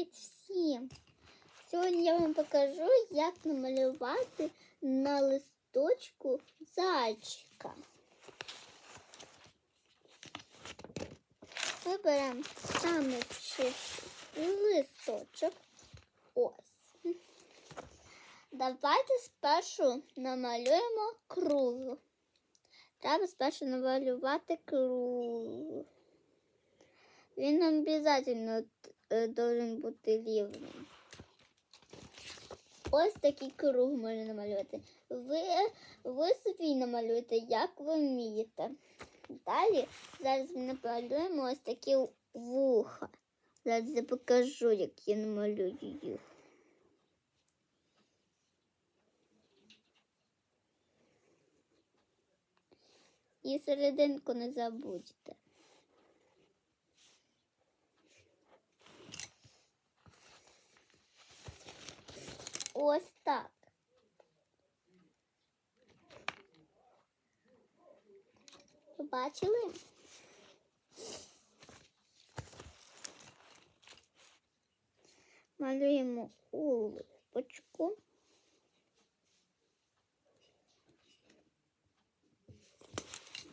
Привіт всім! Сьогодні я вам покажу, як намалювати на листочку зайчика. Ми беремо саме листочок. Ось. Давайте спершу намалюємо круг. Треба спершу намалювати круг. Він обов'язково должен бути рівним. Ось такий круг можна намалювати. Ви, ви собі намалюєте, як ви вмієте. Далі зараз ми намалюємо ось такі вуха. Зараз я покажу, як я намалюю їх. І серединку не забудьте. Ось так. Побачили? Малюємо улипочку.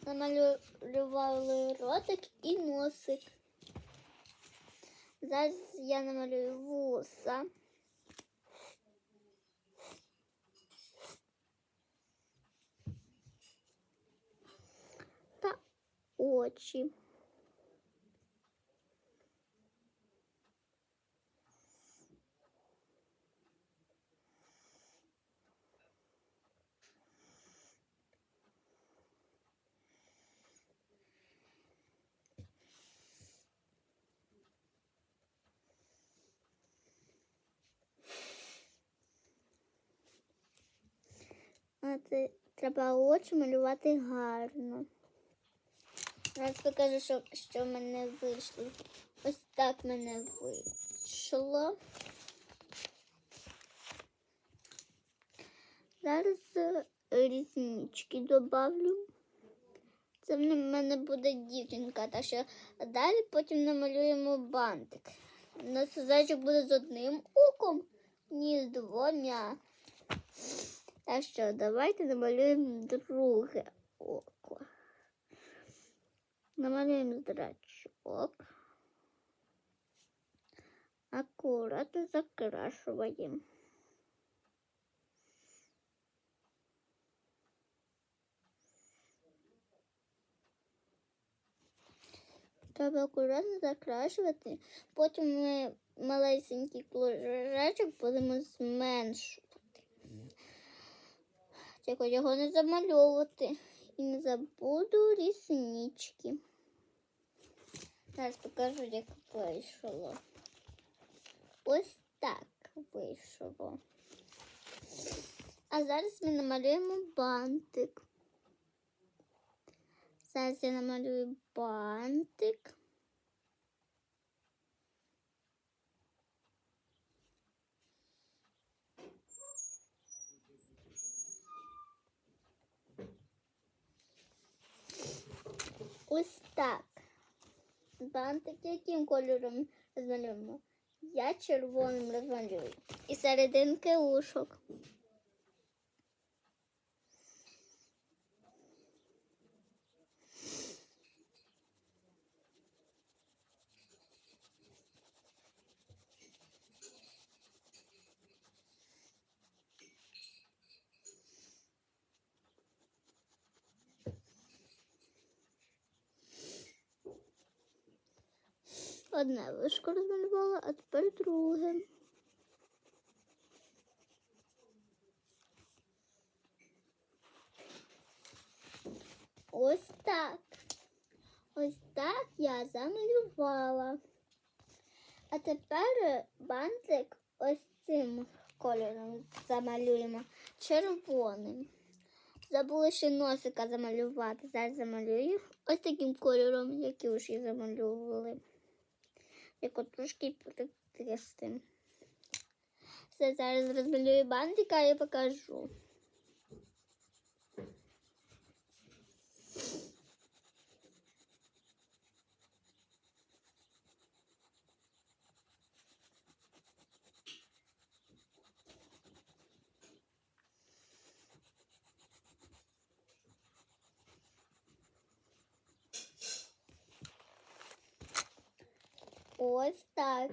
Намалювали ротик і носик. Зараз я намалюю вуса. Очі. Треба очі малювати гарно. Зараз покажу, що, що в мене вийшло. Ось так в мене вийшло. Зараз е, різнички добавлю. Це в мене буде дівчинка, так що далі потім намалюємо бантик. У нас зайчик буде з одним оком, ні з двома. Так що давайте намалюємо друге око. Намалюємо зрачок. Акуратно закрашиваємо. Треба акуратно закрашувати. Потім ми малесенький кружечок будемо зменшувати. Тільки його не замальовувати. І не забуду ріснички. Зараз покажу, як вийшло. Ось так вийшло. А зараз ми намалюємо бантик. Зараз я намалюю бантик. Ось так. Бантик яким кольором розмалюємо? Я червоним розмалюю. І серединки ушок. Одне вишко розмалювала, а тепер друге. Ось так. Ось так я замалювала. А тепер бантик ось цим кольором замалюємо червоним. Забула ще носика замалювати. Зараз замалюю ось таким кольором, який вже замалювали. Як от трошки притрясти. Все, зараз розмалюю бантика і покажу. Ось так.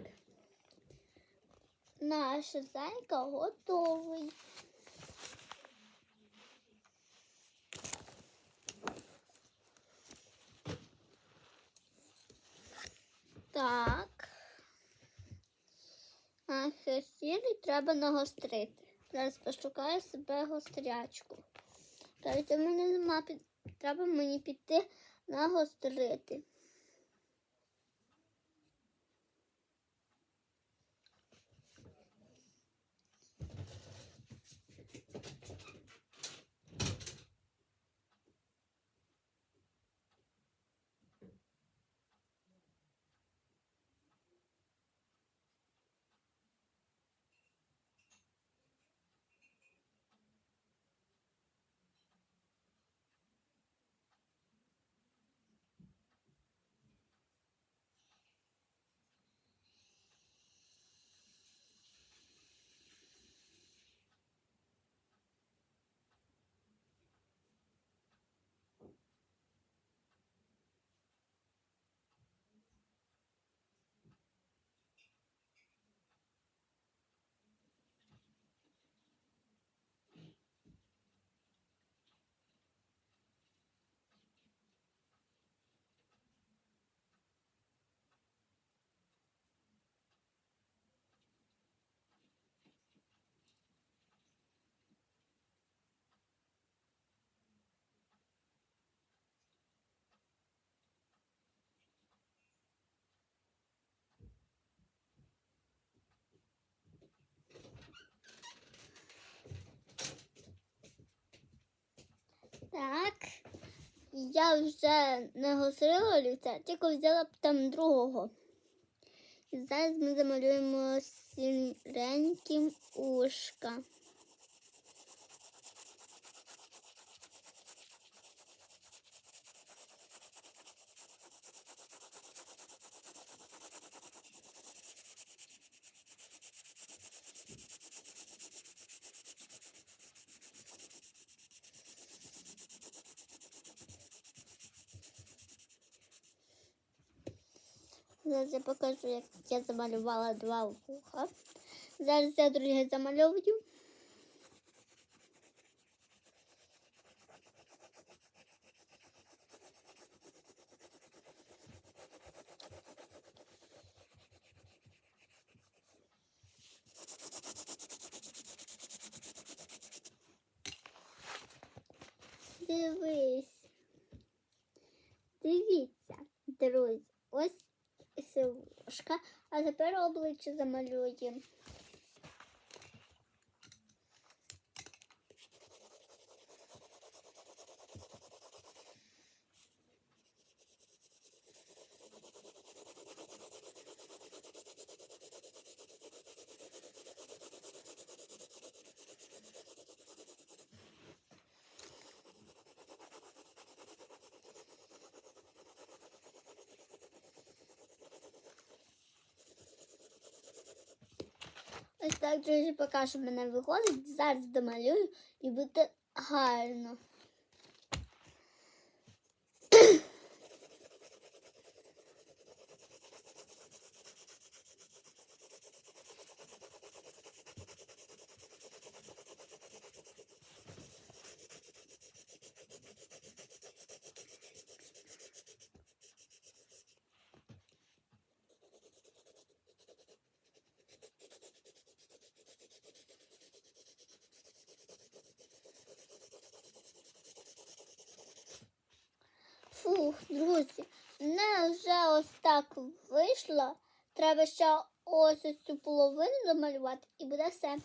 Наша зайка готовий. Так. А сірий треба нагострити. Зараз пошукаю себе гострячку. У мене нема. Треба мені піти нагострити. Так. Я вже не гострила олівця, тільки взяла б там другого. І зараз ми замалюємо сіреньким ушка. Зараз я покажу, як я замалювала два вуха. Зараз я друге замальовую. Дивись. Дивіться, друзі, ось сивушка, а тепер обличчя замалюємо. Ось так, друзі, поки що мене виходить. Зараз домалюю і буде гарно. Фух, друзі, не вже ось так вийшло. Треба ще ось цю половину замалювати і буде все.